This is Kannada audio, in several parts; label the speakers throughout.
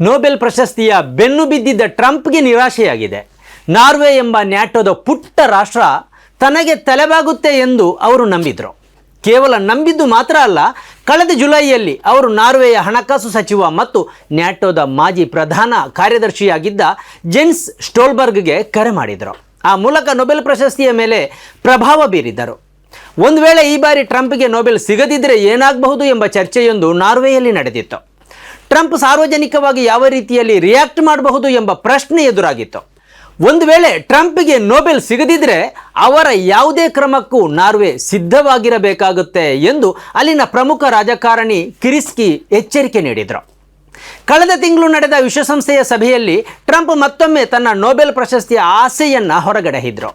Speaker 1: ನೊಬೆಲ್ ಪ್ರಶಸ್ತಿಯ ಬೆನ್ನು ಬಿದ್ದಿದ್ದ ಟ್ರಂಪ್ಗೆ ನಿರಾಶೆಯಾಗಿದೆ. ನಾರ್ವೆ ಎಂಬ ನ್ಯಾಟೋದ ಪುಟ್ಟ ರಾಷ್ಟ್ರ ತನಗೆ ತಲೆಬಾಗುತ್ತೆ ಎಂದು ಅವರು ನಂಬಿದರು. ಕೇವಲ ನಂಬಿದ್ದು ಮಾತ್ರ ಅಲ್ಲ, ಕಳೆದ ಜುಲೈಯಲ್ಲಿ ಅವರು ನಾರ್ವೆಯ ಹಣಕಾಸು ಸಚಿವ ಮತ್ತು ನ್ಯಾಟೋದ ಮಾಜಿ ಪ್ರಧಾನ ಕಾರ್ಯದರ್ಶಿಯಾಗಿದ್ದ ಜೆನ್ಸ್ ಸ್ಟೋಲ್ಬರ್ಗ್ಗೆ ಕರೆ ಮಾಡಿದರು. ಆ ಮೂಲಕ ನೊಬೆಲ್ ಪ್ರಶಸ್ತಿಯ ಮೇಲೆ ಪ್ರಭಾವ ಬೀರಿದ್ದರು. ಒಂದು ವೇಳೆ ಈ ಬಾರಿ ಟ್ರಂಪ್ಗೆ ನೊಬೆಲ್ ಸಿಗದಿದ್ದರೆ ಏನಾಗಬಹುದು ಎಂಬ ಚರ್ಚೆಯೊಂದು ನಾರ್ವೆಯಲ್ಲಿ ನಡೆದಿತ್ತು. ಟ್ರಂಪ್ ಸಾರ್ವಜನಿಕವಾಗಿ ಯಾವ ರೀತಿಯಲ್ಲಿ ರಿಯಾಕ್ಟ್ ಮಾಡಬಹುದು ಎಂಬ ಪ್ರಶ್ನೆ ಎದುರಾಗಿತ್ತು. ಒಂದು ವೇಳೆ ಟ್ರಂಪ್ಗೆ ನೊಬೆಲ್ ಸಿಗದಿದ್ದರೆ ಅವರ ಯಾವುದೇ ಕ್ರಮಕ್ಕೂ ನಾರ್ವೆ ಸಿದ್ಧವಾಗಿರಬೇಕಾಗುತ್ತೆ ಎಂದು ಅಲ್ಲಿನ ಪ್ರಮುಖ ರಾಜಕಾರಣಿ ಕಿರಿಸ್ಕಿ ಎಚ್ಚರಿಕೆ ನೀಡಿದರು. ಕಳೆದ ತಿಂಗಳು ನಡೆದ ವಿಶ್ವಸಂಸ್ಥೆಯ ಸಭೆಯಲ್ಲಿ ಟ್ರಂಪ್ ಮತ್ತೊಮ್ಮೆ ತನ್ನ ನೊಬೆಲ್ ಪ್ರಶಸ್ತಿಯ ಆಸೆಯನ್ನು ಹೊರಗಡೆಹಿದ್ರು.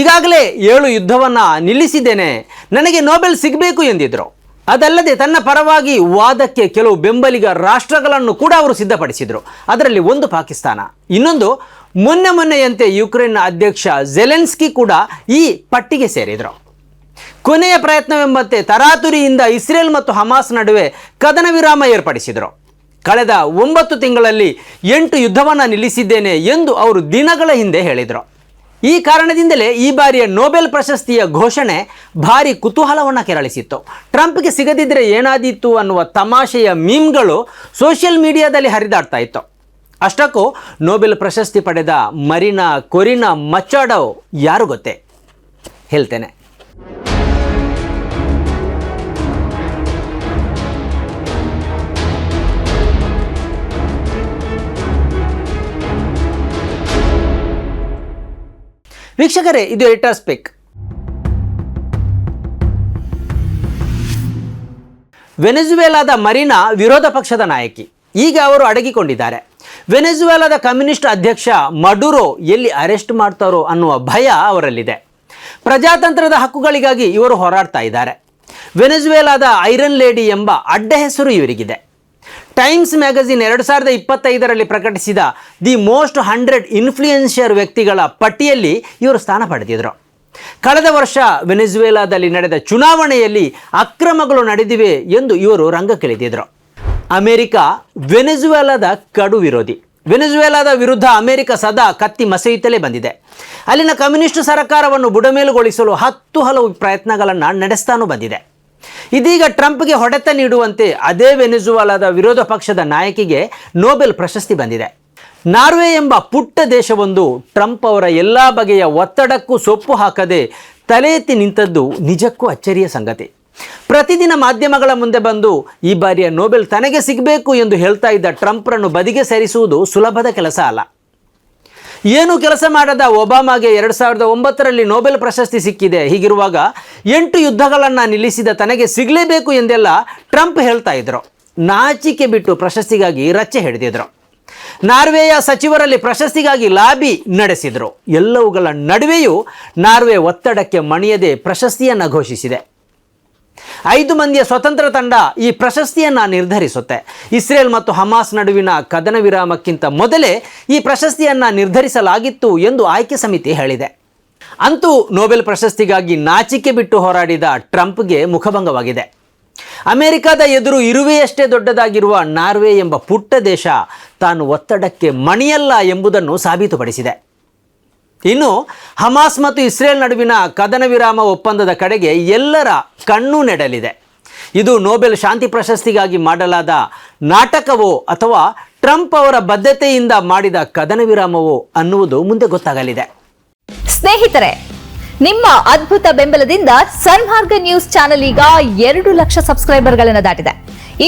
Speaker 1: ಈಗಾಗಲೇ ಏಳು ಯುದ್ಧವನ್ನು ನಿಲ್ಲಿಸಿದ್ದೇನೆ, ನನಗೆ ನೊಬೆಲ್ ಸಿಗಬೇಕು ಎಂದಿದ್ರು. ಅದಲ್ಲದೆ ತನ್ನ ಪರವಾಗಿ ವಾದಕ್ಕೆ ಕೆಲವು ಬೆಂಬಲಿಗ ರಾಷ್ಟ್ರಗಳನ್ನು ಕೂಡ ಅವರು ಸಿದ್ಧಪಡಿಸಿದರು. ಅದರಲ್ಲಿ ಒಂದು ಪಾಕಿಸ್ತಾನ. ಇನ್ನೊಂದು, ಮೊನ್ನೆ ಮೊನ್ನೆಯಂತೆ ಯುಕ್ರೇನ್ನ ಅಧ್ಯಕ್ಷ ಜೆಲೆನ್ಸ್ಕಿ ಕೂಡ ಈ ಪಟ್ಟಿಗೆ ಸೇರಿದರು. ಕೊನೆಯ ಪ್ರಯತ್ನವೆಂಬಂತೆ ತರಾತುರಿಯಿಂದ ಇಸ್ರೇಲ್ ಮತ್ತು ಹಮಾಸ್ ನಡುವೆ ಕದನ ವಿರಾಮ ಏರ್ಪಡಿಸಿದರು. ಕಳೆದ ಒಂಬತ್ತು ತಿಂಗಳಲ್ಲಿ ಎಂಟು ಯುದ್ಧವನ್ನು ನಿಲ್ಲಿಸಿದ್ದೇನೆ ಎಂದು ಅವರು ದಿನಗಳ ಹಿಂದೆ ಹೇಳಿದರು. ಈ ಕಾರಣದಿಂದಲೇ ಈ ಬಾರಿಯ ನೊಬೆಲ್ ಪ್ರಶಸ್ತಿಯ ಘೋಷಣೆ ಭಾರಿ ಕುತೂಹಲವನ್ನು ಕೆರಳಿಸಿತ್ತು. ಟ್ರಂಪ್ಗೆ ಸಿಗದಿದ್ದರೆ ಏನಾದೀತು ಅನ್ನುವ ತಮಾಷೆಯ ಮೀಮ್ಗಳು ಸೋಷಿಯಲ್ ಮೀಡಿಯಾದಲ್ಲಿ ಹರಿದಾಡ್ತಾ ಇತ್ತು. ಅಷ್ಟಕ್ಕೂ ನೋಬೆಲ್ ಪ್ರಶಸ್ತಿ ಪಡೆದ ಮರಿನಾ ಕೊರಿನಾ ಮಚ್ಚಾಡೋ ಯಾರು ಗೊತ್ತೇ? ಹೇಳ್ತೇನೆ. ವೀಕ್ಷಕರೇ, ಇದು ಎಡಿಟರ್ಸ್ ಪಿಕ್ ವೆನೆಜುವೆಲಾದ ಮರಿನಾ ವಿರೋಧ ಪಕ್ಷದ ನಾಯಕಿ. ಈಗ ಅವರು ಅಡಗಿಕೊಂಡಿದ್ದಾರೆ. ವೆನೆಜುವೆಲಾದ ಕಮ್ಯುನಿಸ್ಟ್ ಅಧ್ಯಕ್ಷ ಮಡುರೋ ಎಲ್ಲಿ ಅರೆಸ್ಟ್ ಮಾಡ್ತಾರೋ ಅನ್ನುವ ಭಯ ಅವರಲ್ಲಿದೆ. ಪ್ರಜಾತಂತ್ರದ ಹಕ್ಕುಗಳಿಗಾಗಿ ಇವರು ಹೋರಾಡ್ತಾ ಇದ್ದಾರೆ. ವೆನೆಜುವೆಲಾದ ಐರನ್ ಲೇಡಿ ಎಂಬ ಅಡ್ಡ ಹೆಸರು ಇವರಿಗಿದೆ. ಟೈಮ್ಸ್ ಮ್ಯಾಗಝಿನ್ ಎರಡು ಸಾವಿರದ ಇಪ್ಪತ್ತೈದರಲ್ಲಿ ಪ್ರಕಟಿಸಿದ ದಿ ಮೋಸ್ಟ್ ಹಂಡ್ರೆಡ್ ಇನ್ಫ್ಲೂಯೆನ್ಷಿಯರ್ ವ್ಯಕ್ತಿಗಳ ಪಟ್ಟಿಯಲ್ಲಿ ಇವರು ಸ್ಥಾನ ಪಡೆದಿದ್ದರು ಕಳೆದ ವರ್ಷ ವೆನೆಜುವೆಲಾದಲ್ಲಿ ನಡೆದ ಚುನಾವಣೆಯಲ್ಲಿ ಅಕ್ರಮಗಳು ನಡೆದಿವೆ ಎಂದು ಇವರು ರಂಗಕ್ಕಿಳಿದಿದ್ದರು ಅಮೆರಿಕ, ವೆನೆಜುವೆಲಾದ ಕಡು ವಿರೋಧಿ. ವೆನೆಜುವೆಲಾದ ವಿರುದ್ಧ ಅಮೆರಿಕ ಸದಾ ಕತ್ತಿ ಮಸೆಯುತ್ತಲೇ ಬಂದಿದೆ. ಅಲ್ಲಿನ ಕಮ್ಯುನಿಸ್ಟ್ ಸರ್ಕಾರವನ್ನು ಬುಡಮೇಲುಗೊಳಿಸಲು ಹತ್ತು ಹಲವು ಪ್ರಯತ್ನಗಳನ್ನು ನಡೆಸ್ತಾನೂ ಬಂದಿದೆ. ಇದೀಗ ಟ್ರಂಪ್ಗೆ ಹೊಡೆತ ನೀಡುವಂತೆ ಅದೇ ವೆನೆಜುವಾಲಾದ ವಿರೋಧ ಪಕ್ಷದ ನಾಯಕಿಗೆ ನೊಬೆಲ್ ಪ್ರಶಸ್ತಿ ಬಂದಿದೆ. ನಾರ್ವೆ ಎಂಬ ಪುಟ್ಟ ದೇಶವೊಂದು ಟ್ರಂಪ್ ಅವರ ಎಲ್ಲ ಬಗೆಯ ಒತ್ತಡಕ್ಕೂ ಸೊಪ್ಪು ಹಾಕದೆ ತಲೆ ಎತ್ತಿ ನಿಂತದ್ದು ನಿಜಕ್ಕೂ ಅಚ್ಚರಿಯ ಸಂಗತಿ. ಪ್ರತಿದಿನ ಮಾಧ್ಯಮಗಳ ಮುಂದೆ ಬಂದು ಈ ಬಾರಿಯ ನೋಬೆಲ್ ತನಗೆ ಸಿಗಬೇಕು ಎಂದು ಹೇಳ್ತಾ ಇದ್ದ ಟ್ರಂಪ್ರನ್ನು ಬದಿಗೆ ಸೇರಿಸುವುದು ಸುಲಭದ ಕೆಲಸ ಅಲ್ಲ. ಏನು ಕೆಲಸ ಮಾಡದ ಒಬಾಮಾಗೆ ಎರಡು ಸಾವಿರದ ಒಂಬತ್ತರಲ್ಲಿ ನೊಬೆಲ್ ಪ್ರಶಸ್ತಿ ಸಿಕ್ಕಿದೆ. ಹೀಗಿರುವಾಗ ಎಂಟು ಯುದ್ಧಗಳನ್ನು ನಿಲ್ಲಿಸಿದ ತನಗೆ ಸಿಗಲೇಬೇಕು ಎಂದೆಲ್ಲ ಟ್ರಂಪ್ ಹೇಳ್ತಾ ಇದ್ರು. ನಾಚಿಕೆ ಬಿಟ್ಟು ಪ್ರಶಸ್ತಿಗಾಗಿ ರಚ್ಚೆ ಹಿಡಿದಿದ್ರು. ನಾರ್ವೆಯ ಸಚಿವರಲ್ಲಿ ಪ್ರಶಸ್ತಿಗಾಗಿ ಲಾಬಿ ನಡೆಸಿದರು. ಎಲ್ಲವುಗಳ ನಡುವೆಯೂ ನಾರ್ವೆ ಒತ್ತಡಕ್ಕೆ ಮಣಿಯದೆ ಪ್ರಶಸ್ತಿಯನ್ನು ಘೋಷಿಸಿದೆ. ಐದು ಮಂದಿಯ ಸ್ವತಂತ್ರ ತಂಡ ಈ ಪ್ರಶಸ್ತಿಯನ್ನು ನಿರ್ಧರಿಸುತ್ತೆ. ಇಸ್ರೇಲ್ ಮತ್ತು ಹಮಾಸ್ ನಡುವಿನ ಕದನ ವಿರಾಮಕ್ಕಿಂತ ಮೊದಲೇ ಈ ಪ್ರಶಸ್ತಿಯನ್ನು ನಿರ್ಧರಿಸಲಾಗಿತ್ತು ಎಂದು ಆಯ್ಕೆ ಸಮಿತಿ ಹೇಳಿದೆ. ಅಂತೂ ನೊಬೆಲ್ ಪ್ರಶಸ್ತಿಗಾಗಿ ನಾಚಿಕೆ ಬಿಟ್ಟು ಹೋರಾಡಿದ ಟ್ರಂಪ್ಗೆ ಮುಖಭಂಗವಾಗಿದೆ. ಅಮೆರಿಕದ ಎದುರು ಇರುವೆಯಷ್ಟೇ ದೊಡ್ಡದಾಗಿರುವ ನಾರ್ವೆ ಎಂಬ ಪುಟ್ಟ ದೇಶ ತಾನು ಒತ್ತಡಕ್ಕೆ ಮಣಿಯಲ್ಲ ಎಂಬುದನ್ನು ಸಾಬೀತುಪಡಿಸಿದೆ. ಇನ್ನು ಹಮಾಸ್ ಮತ್ತು ಇಸ್ರೇಲ್ ನಡುವಿನ ಕದನ ವಿರಾಮ ಒಪ್ಪಂದದ ಕಡೆಗೆ ಎಲ್ಲರ ಕಣ್ಣು ನೆಡಲಿದೆ. ಇದು ನೋಬೆಲ್ ಶಾಂತಿ ಪ್ರಶಸ್ತಿಗಾಗಿ ಮಾಡಲಾದ ನಾಟಕವೋ ಅಥವಾ ಟ್ರಂಪ್ ಅವರ ಬದ್ಧತೆಯಿಂದ ಮಾಡಿದ ಕದನ ವಿರಾಮವೋ ಅನ್ನುವುದು ಮುಂದೆ ಗೊತ್ತಾಗಲಿದೆ.
Speaker 2: ಸ್ನೇಹಿತರೆ, ನಿಮ್ಮ ಅದ್ಭುತ ಬೆಂಬಲದಿಂದ ಸನ್ಮಾರ್ಗ ನ್ಯೂಸ್ ಚಾನೆಲ್ ಈಗ ಎರಡು ಲಕ್ಷ ಸಬ್ಸ್ಕ್ರೈಬರ್ಗಳನ್ನು ದಾಟಿದೆ.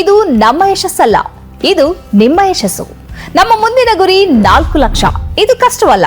Speaker 2: ಇದು ನಮ್ಮ ಯಶಸ್ಸಲ್ಲ, ಇದು ನಿಮ್ಮ ಯಶಸ್ಸು. ನಮ್ಮ ಮುಂದಿನ ಗುರಿ ನಾಲ್ಕು ಲಕ್ಷ. ಇದು ಕಷ್ಟವಲ್ಲ.